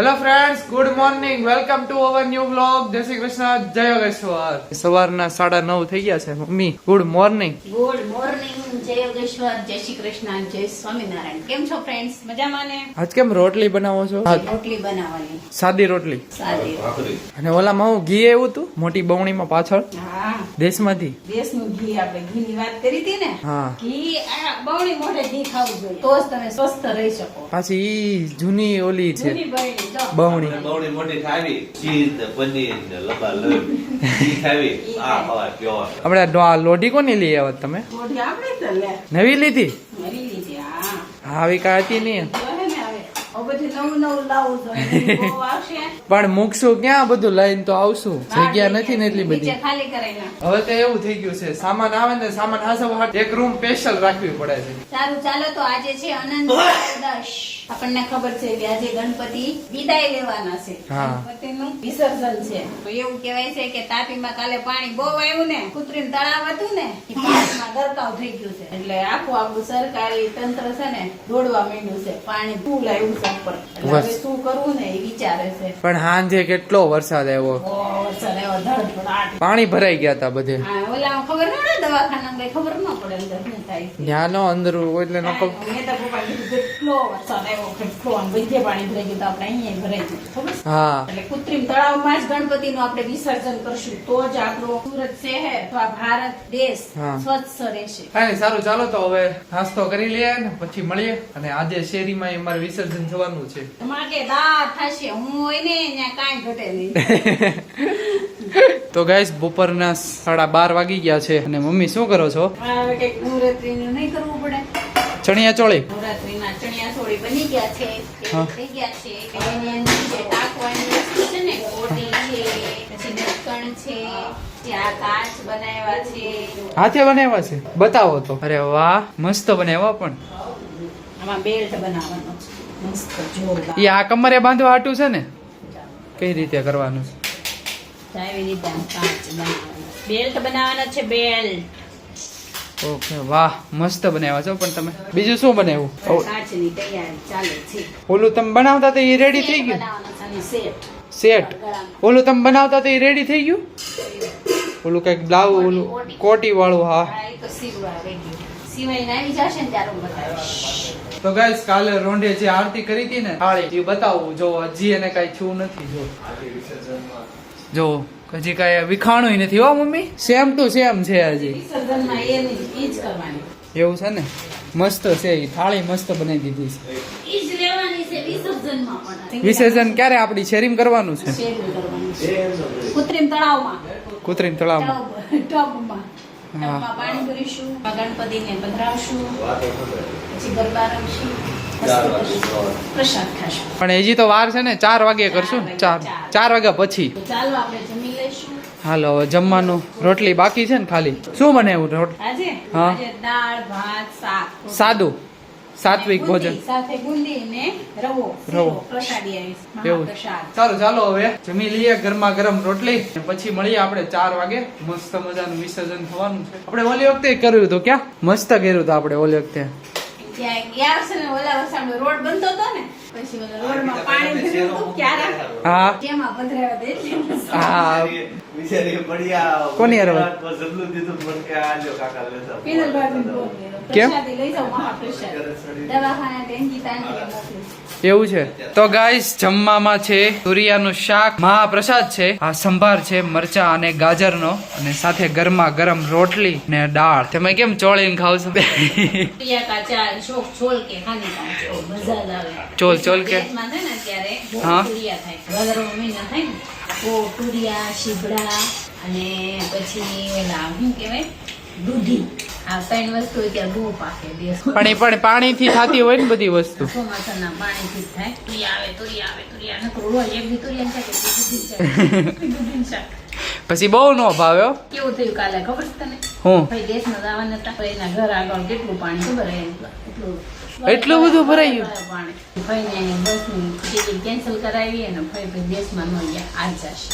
Hello friends good morning welcome to our new blog જય શ્રી કૃષ્ણ જય યોગેશ્વર સવારના સાડા નવ થઈ ગયા છે mummy. Good morning good morning જય યોગેશ્વર જય શ્રી કૃષ્ણ જય સ્વામિનારાયણ. કેમ છો ફ્રેન્ડ્સ મજામાં ને? આજ કેમ રોટલી બનાવો છો? રોટલી બનાવવાની. સાદી રોટલી. અને ઓલામાં હું ઘી એવું હતું મોટી બવણીમાં પાછળ? હા. દેશમાંથી. દેશનું ઘી આપણે ઘીની વાત કરી હતી ને? હા. ઘી બવણી મોઢે ઘી ખાવું જોઈએ. તો જ તમે સ્વસ્થ રહી શકો. પાછી ઈ જૂની ઓલી છે. જૂની બવણી બવણી. મોટી ખાવી ચીઝ ને પનીર ને લબા લબ ખાવી. આ પ્યોર આપણે લોઢી કોની લઈ આવ્યા તમે? લોઢી આપણે તો નવી લીધી? હા. કાંઈ હતી નહીં. પણ મૂકશું ક્યાં બધું લઈને તો આવશું? જગ્યા નથી ને એટલી બધી. હવે તો એવું થઈ ગયું છે. સામાન આવે ને સામાન હાસવ એક રૂમ સ્પેશિયલ રાખવી પડે છે. સારું ચાલો તો આજે છે અનંત આપણને ખબર છે કે આજે ગણપતિ વિદાય લેવાના છે. ગણપતિનું વિસર્જન છે. તો એવું કહેવાય છે કે તાપીમાં કાલે પાણી બહુ આવ્યું ને કૃત્રિમ તળાવ હતું ને પાણીમાં ગરકાવ થઈ ગયું છે. એટલે આખું આપણું સરકારી તંત્ર છે ને દોડવા માંડ્યું છે. પાણી ફૂલ આવ્યું છે ઉપર? એટલે હવે શું કરવું ને એ વિચારે છે. પણ હાંજે કેટલો વરસાદ આવ્યો? વરસાદ આવ્યો. પાણી ભરાઈ ગયા હતા બધે. ઓલા ખબર ન દવાખાના ખબર ન પડે અંદર શું થાય ત્યાં અંદર એટલે નો ખબર. તો કેટલો વરસાદ આવ્યો, કેટલો આમ બધે પાણી ભરાઈ ગયું આપણે અહીંયા ભરાઈ ગયું ખબર હા. એટલે કૃત્રિમ તળાવમાં જ ગણપતિનું આપણે વિસર્જન કરશું. તો જ આપણો સુરત શહેર અથવા ભારત દેશ સ્વચ્છ રહેશે. કાંઈ સારું. ચાલો તો હવે નાસ્તો કરી લઈએ ને પછી મળીએ. અને આજે શેરીમાં અમારે વિસર્જન થવાનું છે. તમારે કે દાળ થશે. હું હોય ત્યાં કાંઈ ઘટે નહીં. તો ગાઈસ બપોરના સાડા બાર વાગી ગયા છે. અને મમ્મી શું કરો છો? હવે કંઈક નવરાત્રીનું નહીં કરવું પડે. ચણિયા ચોળી નવરાત્રીના ચણિયા બની ગયા છે થઈ ગયા છે એની અંદર જે ટાંકવાની વસ્તુ છે ને કોટી છે પછી ઢક્કણ છે જે કાચ બનાવ્યા છે. હાથે બનાવ્યા છે? બતાવો તો. અરે વાહ મસ્ત બનાવ્યા પણ. આમાં બેલ્ટ બનાવવાનો છે. મસ્ત જોરદાર. એ આ કમરે બાંધવા હાટું છે ને? કઈ રીતે કરવાનું છે? બેલ્ટ બનાવવાનો. છે બેલ્ટ ઓકે વાહ મસ્ત બનાવ્યા છો પણ તમે બીજું શું બનાવ્યું? છે. ઓલું તમે બનાવતા તો એ રેડી થઈ ગયું? છે સેટ. ઓલું તમે બનાવતા તો એ રેડી થઈ ગયું? ઓલું કંઈક બ્લાઉ ઓલું કોટી. વાળું હા. તો ગાઈસ કાલે રોંઢે જે આરતી કરી હતી ને થાળી એ બતાવું. જો હજી એને કઈ થયું નથી જો. જો હજી કઈ વિખાણું નથી હો મમ્મી? સેમ ટુ સેમ છે હજી. એવું છે ને? મસ્ત છે ઈ થાળી મસ્ત બનાવી દીધી છે. ઈ જ લેવાની છે વિસર્જનમાં પણ. વિસર્જન ક્યારે આપણી શેરીમ કરવાનું છે? શેરવી કરવાની છે. કૃત્રિમ તળાવમાં. કૃત્રિમ તળાવમાં. હા. પાણી ભરીશું ગણપતિને પધરાવશું. પછી ગરબા રમશું. પણ હજી તો વાર છે ને ચાર વાગે કરશું ને ચાર. ચાર વાગ્યા પછી. તો ચાલો આપણે જમી લઈશું. હાલો હવે જમવાનું રોટલી બાકી છે ને ખાલી. શું બને એવું રોટલી હા. સાદું. સાત્વિક ભોજન. રવો. એવું. સારું ચાલો હવે જમી લઈએ ગરમા ગરમ રોટલી. પછી મળીએ આપણે ચાર વાગે. મસ્ત મજાનું વિસર્જન થવાનું છે. આપણે ઓલી વખતે કર્યું હતું ક્યાં? મસ્ત કર્યું હતું આપણે ઓલી વખતે. કોની. કેમ? લઈ જાઉં મહાપ્રસાદ. દવાખાના એવું છે? તો ગાઈસ જમવામાં છે તુરિયાનું શાક મહાપ્રસાદ છે આ સંભાર છે મરચા અને ગાજરનો અને સાથે ગરમા ગરમ રોટલી ને દાળ. તમે કેમ ચોળીને ખાવ છો? ચોલ, ચોલ કે? હા. તુરિયા શીબડા અને પછી શું કહેવાય? દૂધી. આ ત્રણ વસ્તુ અત્યારે બહુ પાકે દેશ પણ એ પણ પાણીથી થતી હોય ને બધી વસ્તુ. ચોમાસાના પાણીથી થાય. આવે આવે રોજ એક શાક શાક. પછી બહુ નો ભાવ્યો કેવું થયું કાલે ખબર છે તને? હું? ભાઈ દેશમાં જવાના હતા તો એના ઘર આગળ કેટલું પાણી ખબર? એટલું એટલું બધું ભરાઈ ગયું? પાણી. ભાઈને બસની ટિકિટ કેન્સલ કરાવી અને ભાઈ ભાઈ દેશમાં ન ગયા આજ જશે.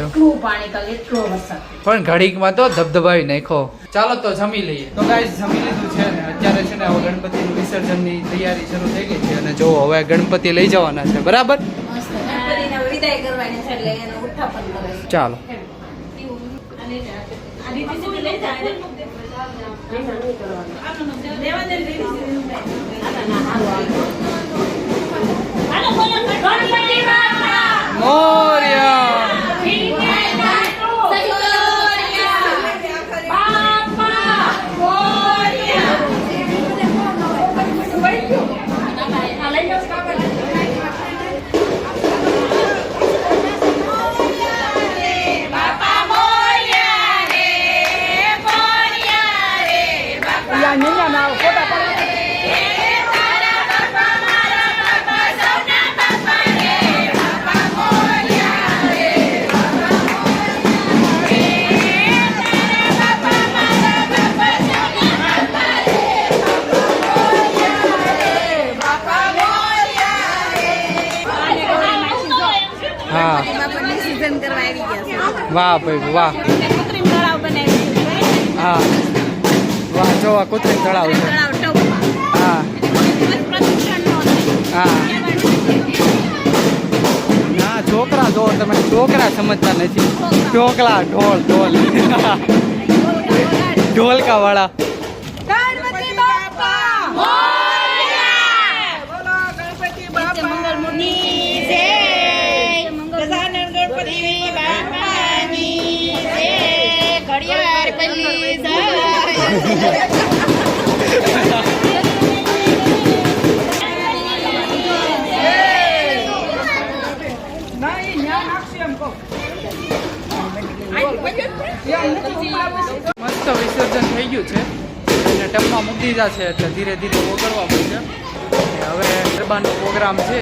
એટલું પાણી કાલે એટલો વરસાદ. પણ ઘડીકમાં તો ધબધબાવી નાખો. ચાલો તો જમી લઈએ. તો ગાઈસ જમી લીધું છે ને અત્યારે છે ને હવે ગણપતિનું વિસર્જનની તૈયારી શરૂ થઈ ગઈ છે અને જો હવે ગણપતિ લઈ જવાના છે. બરાબર? ચાલો. ગણપતિને વાહ ભાઈ વાહ. હા. વાહ જો આ કૃત્રિમ તળાવ છે. હા. હા. ના છોકરા જો તમે છોકરા સમજતા નથી. ઢોકળા. ઢોલ ઢોલ. ઢોલકા વાળા મસ્ત વિસર્જન થઈ ગયું છે. અને ટપમાં મૂકી દીધા છે એટલે ધીરે ધીરે ઓગળવા પડશે હવે ગરબાનો પ્રોગ્રામ છે.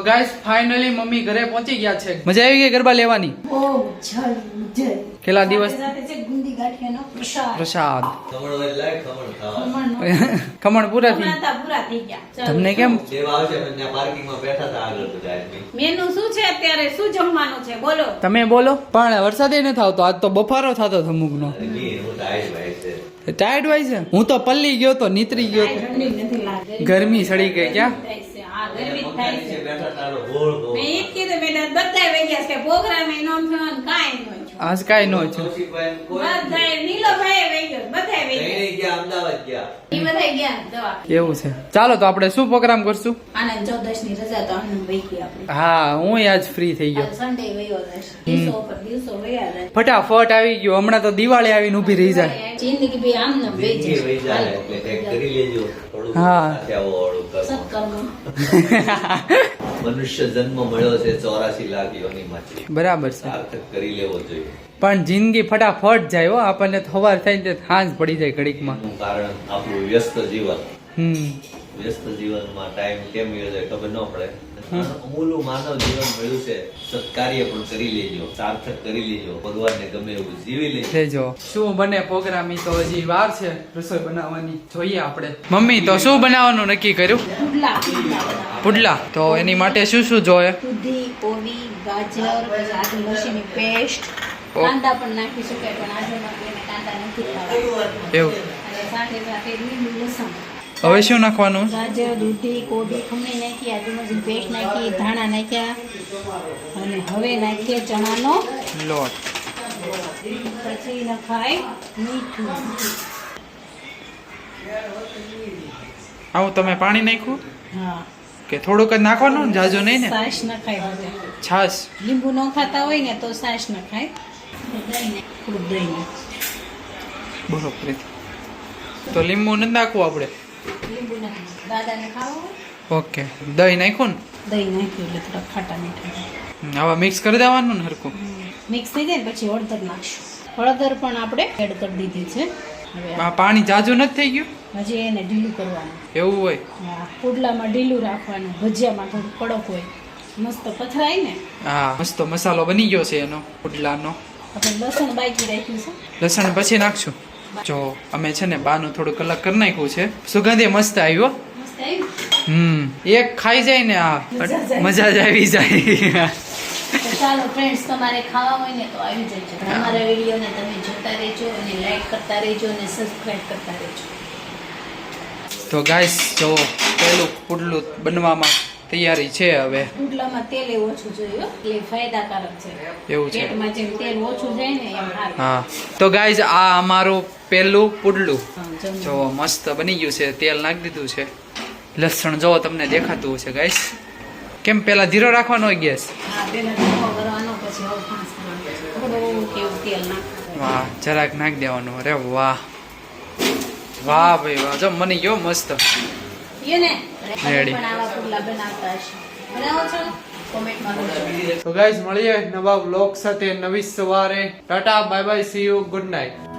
તો ગાઈસ ફાઇનલી મમ્મી ઘરે પહોંચી ગયા છે. મજા આવી ગઈ ગરબા લેવાની. કેટલા દિવસ? પ્રસાદ. પ્રસાદ. ખમણ પૂરા થઈ તમને કેમ? મેનુ શું છે અત્યારે? શું જમવાનું છે? બોલો. તમે બોલો. પણ વરસાદ નથી આવતો. આજ તો બફારો થતો હતો અરે નહીં, હું તો છે. હોય છે? હું તો પલ્લી ગયો તો નીતરી ગયો. ગરમી સડી ગઈ ક્યાં? જ થાય છે. બેઠા હતા ગોળ ગોળ. મેં ઈ કીધું, મેં બધાય વહી છે. પ્રોગ્રામે નો થયો ને કાંઈ નો થયો. આજ કાંઈ ન છે બધાય, નીલોભાઈ વહી બધાય વહી ગયા. નહીં ગયા અમદાવાદ ગયા. ઈ બધાય ગયા દવા. એવું છે. ચાલો તો આપણે શું પ્રોગ્રામ કરશું? આનંદ ચૌદશની રજા તો આનંદ વહી ગઈ હા હું આજ ફ્રી થઈ ગયો. સન્ડે વયો દિવસો પર દિવસો વયા ફટાફટ આવી ગયો. હમણાં તો દિવાળી આવીને ઊભી રહી જાય. જિંદગી ભી આમ ને. એટલે કરી લેજો. હા. મનુષ્ય જન્મ મળ્યો છે ચોરાસી લાખ યોનીમાંથી બરાબર છે. સાર્થક કરી લેવો જોઈએ. પણ જિંદગી ફટાફટ જાય હો આપણને તો સવાર થાય ને થાંજ સાંજ પડી જાય ઘડીકમાં. એનું કારણ આપણું વ્યસ્ત જીવન. હમ. વ્યસ્ત જીવનમાં ટાઈમ કેમ યોજાય ખબર ન પડે. અમૂલું માનવ જીવન મળ્યું છે સત્કાર્ય પણ કરી લેજો સાર્થક કરી લેજો ભગવાનને ગમે એવું જીવી લેજો. લેજો. શું બને પ્રોગ્રામ તો હજી વાર છે રસોઈ બનાવવાની જોઈએ આપણે. મમ્મી તો શું બનાવવાનું નક્કી કર્યું? પુડલા, પુડલા. તો એની માટે શું શું જોઈએ? દૂધી કોબી ગાજર આદુ લસણની પેસ્ટ. કાંદા પણ નાખી શકાય પણ આજે કાંદા નથી એવું. સાથે સાથે લીલું લસણ. હવે શું નાખવાનું? ગાજર દૂધી કોબી ખમણી નાખી આજુબાજુ પેસ્ટ નાખી ધાણા નાખ્યા. અને હવે નાખીએ ચણાનો લોટ. પછી નખાય મીઠું. આવું તમે પાણી નાખ્યું? હા. કે થોડુંક જ નાખવાનું જાજો નહીં ને? છાશ નખાય બધે. છાશ. લીંબુ ન ખાતા હોય ને તો છાશ નખાય. થોડુંક દહીં. બરોબર. તો લીંબુ નથી નાખવું આપણે. લીંબુ નાખ દાદાને ખાવું ઓકે. દહીં નાખ્યું દહીં નાખ્યું એટલે થોડા ખાટા મીઠા હવે મિક્સ કરી દેવાનું ને હરખું? મિક્સ થઈ જાય ને પછી હળદર નાખશું. હળદર પણ આપણે એડ કરી દીધી છે. હવે પાણી જાજુ નથી થઈ ગયું? હજી એને ઢીલું કરવાનું. એવું હોય? હા પુડલામાં ઢીલું રાખવાનું ભજીયામાં થોડું કડક હોય. મસ્ત પથરાય ને? હા મસ્ત મસાલો બની ગયો છે એનો પુડલાનો. આપણે લસણ બાકી રાખ્યું છે. લસણ પછી નાખશું. જો અમે છે ને બાનું થોડું કલાક કરી નાખ્યું છે. સુગંધે મસ્ત આવ્યો હમ એક ખાઈ જાય ને આ. મજા જ આવી. જાય. ચાલો ફ્રેન્ડ્સ તમારે ખાવા હોય ને તો આવી જજો અમારા વિડીયોને તમે જોતા રહેજો અને લાઈક કરતા રહેજો અને સબસ્ક્રાઇબ કરતા રહેજો. તો ગાઈસ જો પેલું પુડલું બનવામાં તૈયારી છે હવે. પુડલામાં તેલ ઓછું જોઈએ એટલે ફાયદાકારક છે. એવું છે. પેટમાં જેમ તેલ ઓછું જાય ને એમ હા. તો ગાઈઝ આ અમારું પહેલું પુડલું. જો મસ્ત બની ગયું છે. તેલ નાખી દીધું છે. લસણ જો તમને દેખાતું હશે ગાઈસ કેમ પેલા ધીરો રાખવાનો હોય ગેસ? વાહ જરાક નાખી દેવાનું. અરે વાહ. વાહ ભાઈ વાહ. જો મને ગયો મસ્ત. એ ને? પણ આવા પુડલા બનાવતા હશો. બનાવો છો? તો ગાઈઝ મળીએ નવા બ્લોગ સાથે નવી સવારે. Tata bye bye see you good night